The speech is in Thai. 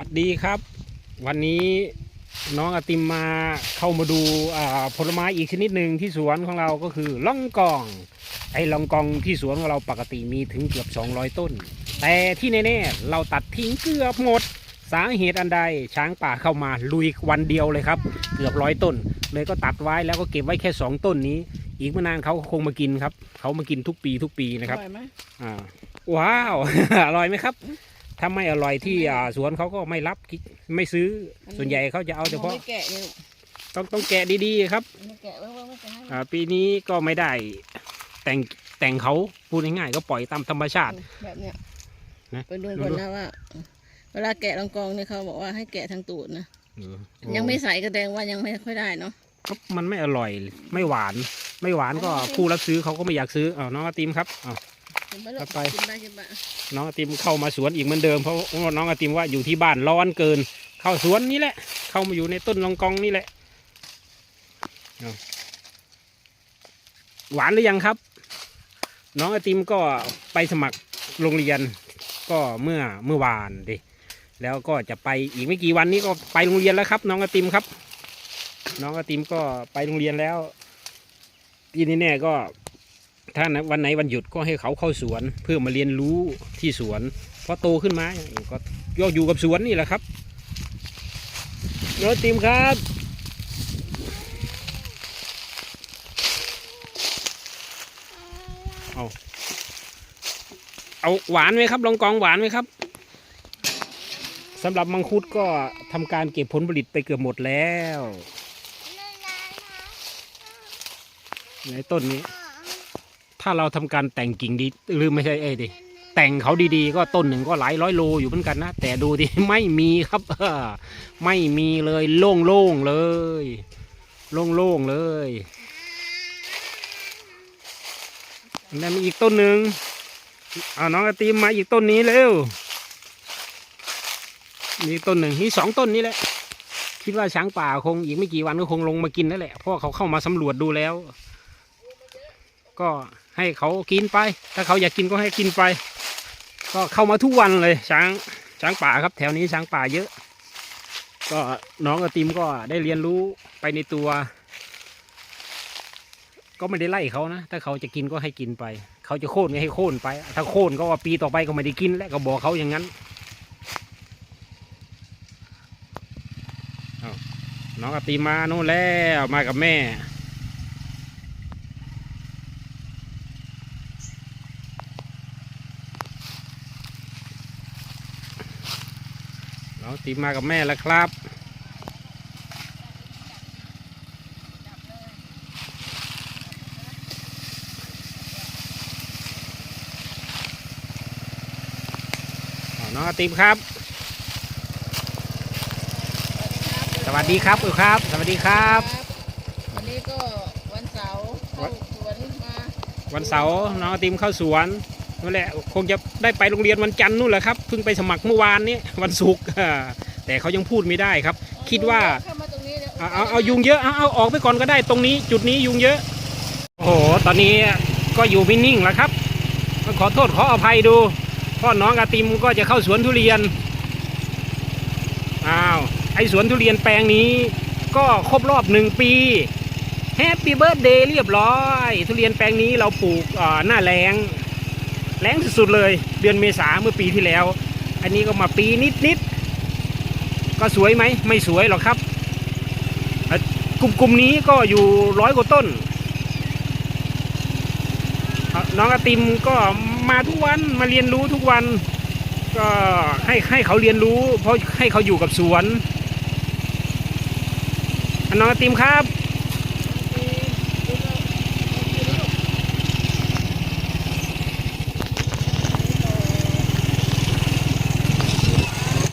วัสดีครับ วันนี้น้องอาติมมาเข้ามาดูอ่าผลไม้อีกชนิดหนึ่งที่สวนของเราก็คือล่องกอง ไอ้ล่องกองที่สวนของเราปกติมีถึงเกือบ 200 ต้น แต่ที่แน่ๆเราตัดทิ้งเกือบหมด สาเหตุอันใดช้างป่าเข้ามาลุยวันเดียวเลยครับ เกือบร้อยต้น เลยก็ตัดไว้แล้วก็เก็บไว้แค่ 2 ต้นนี้ อีกไม่นานเขาคงมากินครับเขามากินทุกปีทุกปีนะครับออยไหมอ่าว้าว อร่อยไหมครับ ถ้าไม่อร่อยที่อ่าสวนเขาก็ไม่รับไม่ซื้อส่วนใหญ่เขาจะเอาเฉพาะไม่แกะเนี่ยลูกต้องต้องแกะดีๆครับไม่แกะเว่าว่าไม่จะให้อ่าปีนี้ก็ไม่ได้แต่งแต่งเขาพูดง่ายๆก็ปล่อยตามธรรมชาติ แบบเนี้ยนะไปดูดูก่อนดูนะว่า เวลาแกะรองกองเนี่ยเขาบอกว่าให้แกะทางตูดนะเออยังไม่ใส่กระแดงว่ายังไม่ค่อยได้เนาะก็มันไม่อร่อย ไม่หวาน ไม่หวานก็ผู้รับซื้อเขาก็ไม่อยากซื้ออ้าวน้องอาติมครับอ้าวกินไปลูกเอา ไปกินไปกินไปน้องอาติมเข้ามาสวนอีกเหมือนเดิมเพราะว่าน้องอาติมว่าอยู่ที่บ้านร้อนเกิน เข้าสวนนี่แหละ เข้ามาอยู่ในต้นลองกองนี่แหละเอาหวานหรือยังครับ น้องไอติมก็ไปสมัครโรงเรียนก็เมื่อเมื่อวานดิแล้วก็จะไปอีกไม่กี่วันนี้ก็ไปโรงเรียนแล้วครับ น้องไอติมครับ น้องไอติมก็ไปโรงเรียนแล้วทีนี้แน่ก็ ถ้าวันไหนวันหยุดก็ให้เขาเข้าสวน เพื่อมาเรียนรู้ที่สวนพอโตขึ้นมาก็ย่ออยู่กับสวนนี่แหละครับน้องไอติมครับเอาหวานไหมครับลองกองหวานไหมครับสำหรับมังคุดก็ทำการเก็บผลผลิตไปเกือบหมดแล้วในต้นนี้ ถ้าเราทำการแต่งกิ่งดีหรือไม่ใช่เอ้ดิแต่งเขาดีๆ ก็ต้นหนึ่งก็หลายร้อยโลอยู่เหมือนกันนะ แต่ดูดิไม่มีครับไม่มีเลยโล่งๆเลย โล่งๆเลยแล้วมีอีกต้นหนึ่งเอาน้องอติมมาอีกต้นนี้เร็วมีต้นหนึ่งมีสองต้นนี้แหละ คิดว่าช้างป่าคงอีกไม่กี่วันก็คงลงมากินนั่นแหละเพราะเขาเข้ามาสำรวจดูแล้ว ก็ ให้เขากินไป ถ้าเขาอยากกินก็ให้กินไป ก็เข้ามาทุกวันเลยช้างช้างป่าครับ แถวนี้ช้างป่าเยอะ ก็น้องไอติมก็ได้เรียนรู้ไปในตัว ก็ไม่ได้ไล่เขานะ ถ้าเขาจะกินก็ให้กินไป เขาจะโค่นก็ให้โค่นไป ถ้าโค่นก็ว่าปีต่อไปก็ไม่ได้กิน และก็บอกเขาอย่างนั้นน้องกตีมาโน่นแล้วมากับแม่ น้องตีมากับแม่แล้วครับอ๋อน้องอาติมครับ สวัสดีครับอุยครับ สวัสดีครับ วันนี้ก็วันเสาร์เข้าสวนมา วันเสาร์น้องอาติมเข้าสวน นั่นแหละคงจะได้ไปโรงเรียนวันจันทร์นู่นแหละครับเพิ่งไปสมัครเมื่อวานนี้วันศุกร์อ่าแต่เขายังพูดไม่ได้ครับ คิดว่าเข้ามาตรงนี้ดี๋ยวเอาเอาเอายุงเยอะเอาเอาออกไปก่อนก็ได้ตรงนี้ จุดนี้ยุงเยอะโอ้โหตอนนี้ก็อยู่ไม่นิ่งแล้วครับ ขอโทษขออภัยดูเพ่อน้องอาติมก็จะเข้าสวนทุเรียนอ้าวไอสวนทุเรียนแปลงนี้ก็ครบรอบหนึ่งปีแฮปปี้เบิร์ดเดย์เรียบร้อย ทุเรียนแปลงนี้เราปลูกอ่าหน้าแรง แรงสุดๆเลย เดือนเมษาเมื่อปีที่แล้ว อันนี้ก็มาปีนิดๆก็สวยไหมไม่สวยหรอกครับกลุ่มกลุ่มนี้ก็อยู่ร้อยกว่าต้น น้องอติมก็มาทุกวันมาเรียนรู้ทุกวัน ก็ให้ให้เขาเรียนรู้ เพราะให้เขาอยู่กับสวน น้องอติมครับ